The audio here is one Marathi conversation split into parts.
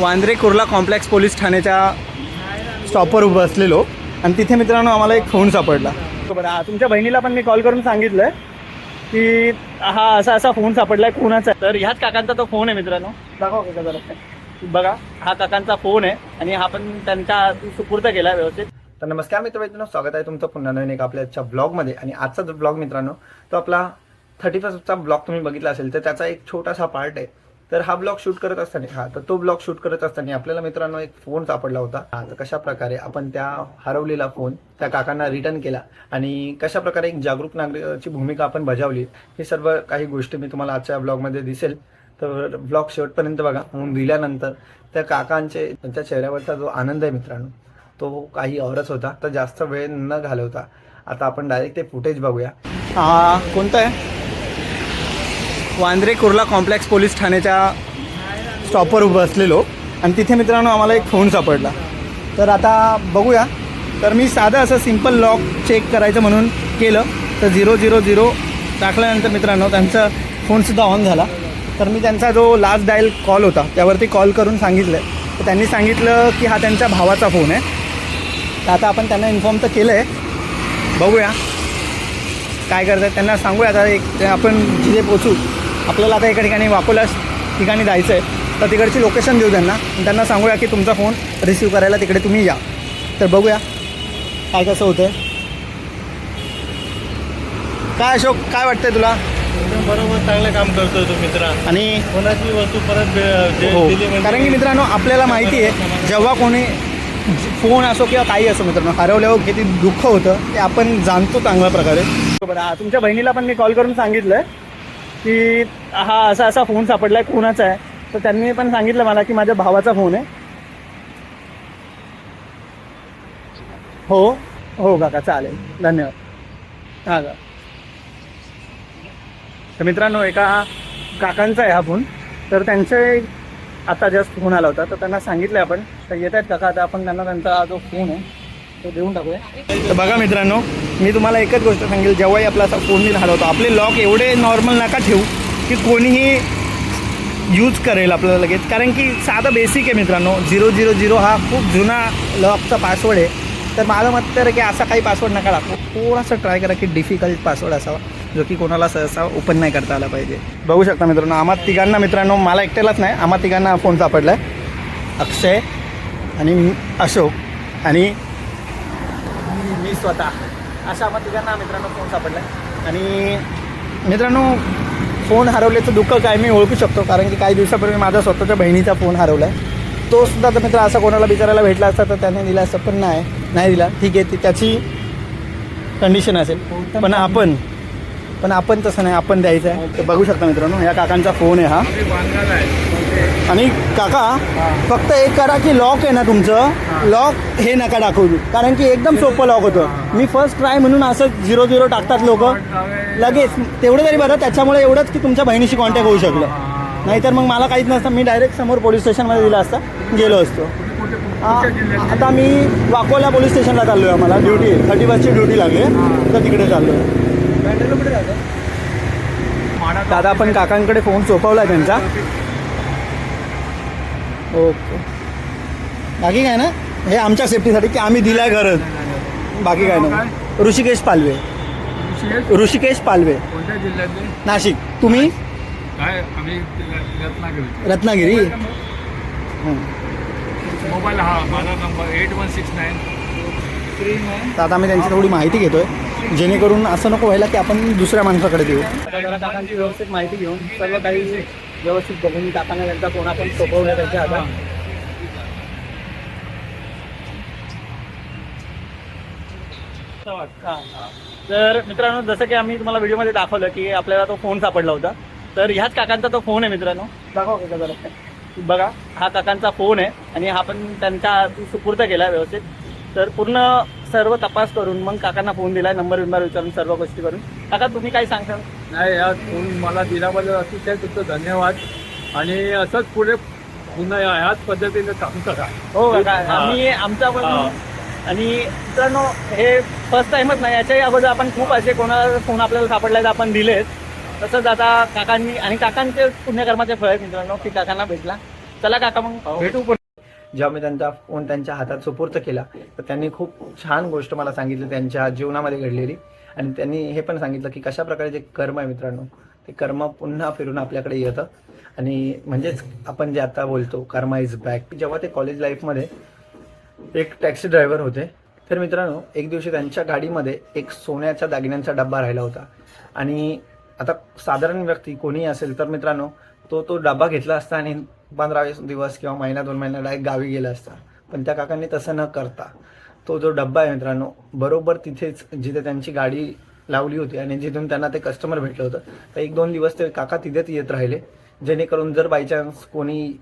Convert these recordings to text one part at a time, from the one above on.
वांद्रे कुर्ला कॉम्प्लेक्स पोलीस ठाण्याच्या स्टॉपवर उभं असलेलो. आणि तिथे मित्रांनो आम्हाला एक फोन सापडला. बरं हा तुमच्या बहिणीला पण मी कॉल करून सांगितलं आहे की हा असा असा फोन सापडला आहे कोणाचा? आहे तर ह्याच काकांचा तो फोन आहे मित्रांनो. दाखवा काका जरा. बघा हा काकांचा फोन आहे आणि हा पण त्यांच्या सुपूर्द केला व्यवस्थित. तर नमस्कार मित्र मित्रांनो स्वागत आहे तुमचं पुन्हा नवीन एक आपल्या आजच्या ब्लॉगमध्ये आणि आजचा जो ब्लॉग मित्रांनो तो आपला थर्टी फर्स्टचा ब्लॉग तुम्ही बघितला असेल तर त्याचा एक छोटासा पार्ट आहे. तर हा ब्लॉग शूट करत असताना हा तर तो ब्लॉग शूट करत असताना आपल्याला मित्रांनो एक फोन सापडला होता. हा तर कशा प्रकारे आपण त्या हरवलेला फोन त्या काकांना रिटर्न केला आणि कशा प्रकारे एक जागरूक नागरिकाची भूमिका आपण बजावली हे सर्व काही गोष्टी मी तुम्हाला आजच्या ब्लॉगमध्ये दिसेल. तर ब्लॉग शेवटपर्यंत बघा म्हणून दिल्यानंतर त्या काकांचे त्यांच्या चेहऱ्यावरचा जो आनंद आहे मित्रांनो तो काही औरच होता तर जास्त वेळ न घालवता आता आपण डायरेक्ट ते फुटेज बघूया. हा कोणता आहे? वांद्रे कुर्ला कॉम्प्लेक्स पोलीस ठाण्याच्या स्टॉपवर उभं असलेलो. आणि तिथे मित्रांनो आम्हाला एक फोन सापडला. तर आता बघूया. तर मी साधं असं सिंपल लॉक चेक करायचं म्हणून केलं. तर झिरो झिरो झिरो टाकल्यानंतर मित्रांनो त्यांचा फोनसुद्धा ऑन झाला. तर मी त्यांचा जो लास्ट डायल कॉल होता त्यावरती कॉल करून सांगितलं तर त्यांनी सांगितलं की हा त्यांच्या भावाचा फोन आहे. तर आता आपण त्यांना इन्फॉर्म तर केलं आहे बघूया. काय करतात त्यांना सांगूया. आता एक ते आपण जिथे पोचू. आपल्याला आता एका ठिकाणी वाकोला ठिकाणी जायचं आहे तर तिकडची लोकेशन देऊ त्यांना. त्यांना सांगूया की तुमचा फोन रिसीव करायला तिकडे तुम्ही या. तर बघूया काय कसं होतं काय अशोक काय वाटतंय तुला? एकदम बरोबर चांगलं काम करतोय तो मित्र. आणि कोणाची वस्तू परत दे- हो. दिली म्हणजे कारण की मित्रांनो आपल्याला माहिती आहे जेव्हा कोणी फोन असो किंवा काही असो मित्रांनो हरवल्यावर किती दुःख होतं ते आपण जाणतो चांगल्या प्रकारे. बरोबर हा तुमच्या बहिणीला पण मी कॉल करून सांगितलं की हा असा असा फोन सापडला आहे कोणाचा आहे? तर त्यांनी पण सांगितलं मला की माझ्या भावाचा फोन आहे. हो हो काका चालेल. धन्यवाद. हां का? तर मित्रांनो एका काकांचा आहे हा फोन तर त्यांचे आता जस्ट फोन आला होता. तर त्यांना सांगितलं आपण. तर येत आहेत काका आता आपण त्यांना त्यांचा जो फोन आहे तो देऊन टाकूया. तर बघा मित्रांनो मी तुम्हाला एकच गोष्ट सांगेल जेव्हाही आपला असा फोन मी हरवतो आपले लॉक एवढे नॉर्मल नका ठेवू की कोणीही यूज करेल आपल्याला लगेच. कारण की साधं बेसिक आहे मित्रांनो झिरो झिरो झिरो हा खूप जुना लॉकचा पासवर्ड आहे. तर माझं मत तर की असा काही पासवर्ड नका टाकू. थोडासा ट्राय करा की डिफिकल्ट पासवर्ड असावा जो की कोणाला सहसा ओपन नाही करता आला पाहिजे. बघू शकता मित्रांनो आम्हा तिघांना मित्रांनो मला एकट्यालाच नाही आम्हा तिघांना फोन सापडला आहे अक्षय आणि मी- अशोक आणि स्वतः. अशा आम्हा तिघांना मित्रांनो फोन सापडला आहे आणि मित्रांनो फोन हरवल्याचं दुःख काय मी ओळखू शकतो कारण की काही दिवसापूर्वी माझा स्वतःच्या बहिणीचा फोन हरवला आहे तो सुद्धा तर मित्र असा कोणाला बिचारायला भेटला असता तर त्याने दिला असतं पण नाही नाही दिला. ठीक आहे ती त्याची कंडिशन असेल. पण आपण पण आपण तसं नाही आपण द्यायचं आहे तर बघू शकता मित्रांनो या काकांचा फोन आहे हा. आणि काका फक्त एक करा की लॉक आहे ना तुमचं. लॉक हे नका दाखवू. कारण की एकदम सोपं लॉक होतं. मी फर्स्ट ट्राय म्हणून असं झिरो झिरो टाकतात लोक. लगेच तेवढं तरी बरं त्याच्यामुळे एवढंच की तुमच्या बहिणीशी कॉन्टॅक्ट होऊ शकलं. नाहीतर मग मला काहीच नसतं. मी डायरेक्ट समोर पोलीस स्टेशनमध्ये दिला असता. गेलो असतो. आता मी वाकोला पोलीस स्टेशनला चाललो आहे आम्हाला. ड्युटी थर्टी बसची ड्युटी लागली. आहे तर तिकडे चाललो आहे दादा आपण काकांकडे फोन सोपवला आहे त्यांचा. ओके. बाकी काय ना? हे आमच्या सेफ्टीसाठी की आम्ही दिलाय गरज. बाकी काय नाही. ऋषिकेश पालवे. ऋषिकेश? पालवे. कोणत्या जिल्ह्यातले? नाशिक. तुम्ही? काय? आम्ही रत्नागिरी. रत्नागिरी. हं. मोबाईल हा माझा number eight one six nine. तर आता आम्ही त्यांची थोडी माहिती घेतोय. जेणेकरून असं नको व्हायला की आपण दुसऱ्या माणसाकडे देऊ. व्यवस्थित माहिती घेऊन सर्व काही व्यवस्थित बघून काकांना त्यांचा फोन आपण सोपवूया त्यांच्या हां. तर मित्रांनो जसं की आम्ही तुम्हाला व्हिडिओमध्ये दाखवलं की आपल्याला तो फोन सापडला होता. तर ह्याच काकांचा तो फोन आहे मित्रांनो. दाखवा काका जरा. बघा हा काकांचा फोन आहे आणि हा पण त्यांच्या सुपूर्द केला व्यवस्थित. तर पूर्ण सर्व तपास करून मग काकांना फोन दिलाय नंबर बिंबर विचारून सर्व गोष्टी करून. काका तुम्ही काय सांगता? नाही या फोन मला दिल्याबद्दल अतिशय तुमचं धन्यवाद. आणि असंच पुढे पुन्हा या- ह्याच पद्धतीने काम करा. हो काका हा. आम्ही आमचा पण हा. आणि मित्रांनो हे फर्स्ट टाइमच नाही याच्याही अगोदर आपण खूप असे कोणाला फोन आपल्याला सापडले तर आपण दिलेत. तसंच आता काकांनी आणि काकांचे पुण्यकर्माचे फळ आहेत मित्रांनो की काकांना भेटला. चला काका मग. भेटू पण. जेव्हा मी त्यांचा फोन त्यांच्या हातात सुपूर्त केला तर त्यांनी खूप छान गोष्ट मला सांगितली त्यांच्या जीवनामध्ये घडलेली. आणि त्यांनी हे पण सांगितलं की कशा प्रकारे जे कर्म आहे मित्रांनो ते कर्म पुन्हा फिरून आपल्याकडे येतं. आणि म्हणजेच आपण जे आता बोलतो कर्मा इज बॅक जेव्हा ते कॉलेज लाईफमध्ये एक टॅक्सी ड्रायव्हर होते तर मित्रांनो एक दिवशी त्यांच्या गाडीमध्ये एक सोन्याच्या दागिन्यांचा डब्बा राहिला होता. आणि आता साधारण व्यक्ती कोणी असेल तर मित्रांनो तो तो डब्बा घेतला असता आणि पंधरा दिवस किंवा महिना दोन महिना डायरेक्ट गावी गेला असता. पण त्या काकांनी तसं न करता तो जो डब्बा आहे मित्रांनो बरोबर तिथेच जिथे त्यांची गाडी लावली होती आणि जिथून त्यांना ते कस्टमर भेटलं होतं तर एक दोन दिवस ते काका तिथेच येत राहिले. जेणेकरून जर बाय चान्स कोणी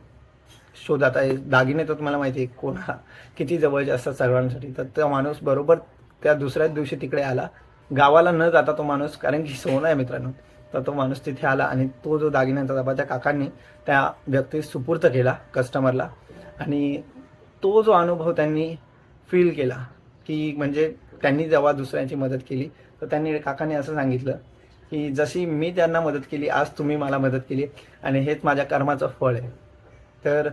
शोधात आहे दागिने तर तुम्हाला माहिती आहे कोणा किती जवळचे असतात सर्वांसाठी तर तो माणूस बरोबर त्या दुसऱ्याच दिवशी तिकडे आला. गावाला न जाता तो माणूस कारण की सोनं आहे मित्रांनो तर तो माणूस तिथे आला आणि तो जो दागिन्यांचा डबा त्या काकांनी त्या व्यक्तीस सुपूर्त केला कस्टमरला आणि तो जो अनुभव त्यांनी फील केला की म्हणजे त्यांनी जेव्हा दुसऱ्यांची मदत केली तर त्यांनी काकांनी असं सांगितलं की जशी मी त्यांना मदत केली आज तुम्ही मला मदत केली आणि हेच माझ्या कर्माचं फळ आहे. तर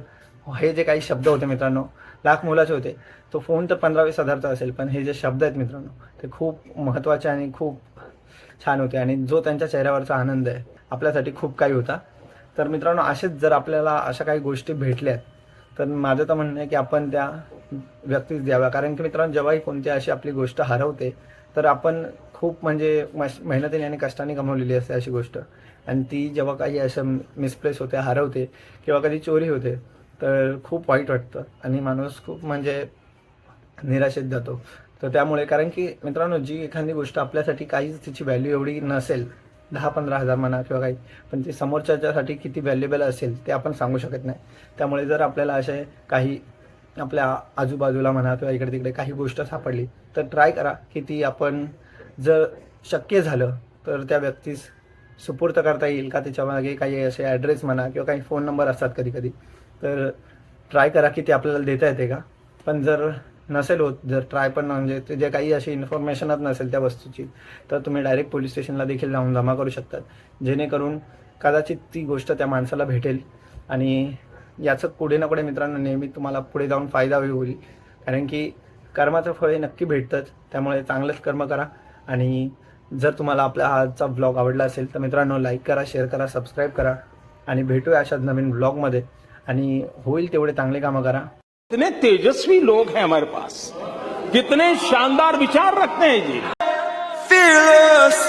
हे जे काही शब्द होते मित्रांनो लाख मुलाचे होते. तो फोन तर पंधरा वीस हजारचा असेल पण हे जे शब्द आहेत मित्रांनो ते खूप महत्त्वाचे आणि खूप छान होते आणि जो त्यांच्या चेहऱ्यावरचा आनंद आहे आपल्यासाठी खूप काही होता. तर मित्रांनो असेच जर आपल्याला अशा काही गोष्टी भेटल्यात तर माझं तर म्हणणं आहे की आपण त्या व्यक्तीच द्याव्या. कारण की मित्रांनो जेव्हाही कोणती अशी आपली गोष्ट हरवते तर आपण खूप म्हणजे मेहनतीने आणि कष्टाने कमवलेली असते अशी गोष्ट. आणि ती जेव्हा काही अशा मिसप्लेस होते हरवते किंवा कधी चोरी होते तर खूप वाईट वाटतं. आणि माणूस खूप म्हणजे निराशेत जातो. तर त्यामुळे कारण की मित्रांनो जी एखादी गोष्ट आपल्यासाठी काहीच तिची व्हॅल्यू एवढी नसेल दहा पंधरा हजार म्हणा किंवा काही. पण ते समोरच्यासाठी किती व्हॅल्युएबल असेल ते आपण सांगू शकत नाही. त्यामुळे जर आपल्याला असे काही आपल्या आजूबाजूला म्हणा किंवा इकडे तिकडे काही गोष्ट सापडली तर ट्राय करा. की ती आपण जर शक्य झालं तर त्या व्यक्तीस सुपूर्त करता येईल का? त्याच्यामागे काही असे ॲड्रेस म्हणा किंवा काही फोन नंबर असतात कधी कधी तर ट्राय करा की ते आपल्याला देता येते का? पण जर नसेल होत जर ट्राय पण म्हणजे ते जे काही अशी इन्फॉर्मेशनच नसेल त्या वस्तूची तर तुम्ही डायरेक्ट पोलीस स्टेशनला देखील जाऊन जमा करू शकतात. जेणेकरून कदाचित ती गोष्ट त्या माणसाला भेटेल आणि याचं पुढे ना पुढे मित्रांनो नेहमी तुम्हाला पुढे जाऊन फायदा होईल. कारण की कर्माचं फळ हे नक्की भेटतंच त्यामुळे चांगलंच कर्म करा. आणि जर तुम्हाला आपला आजचा ब्लॉग आवडला असेल तर मित्रांनो लाईक करा शेअर करा सबस्क्राईब करा. आणि भेटूया अशाच नवीन ब्लॉगमध्ये आणि होईल तेवढे चांगले कामं करा. कितने तेजस्वी लोग हैं हमारे पास कितने शानदार विचार रखते हैं जी Fearless.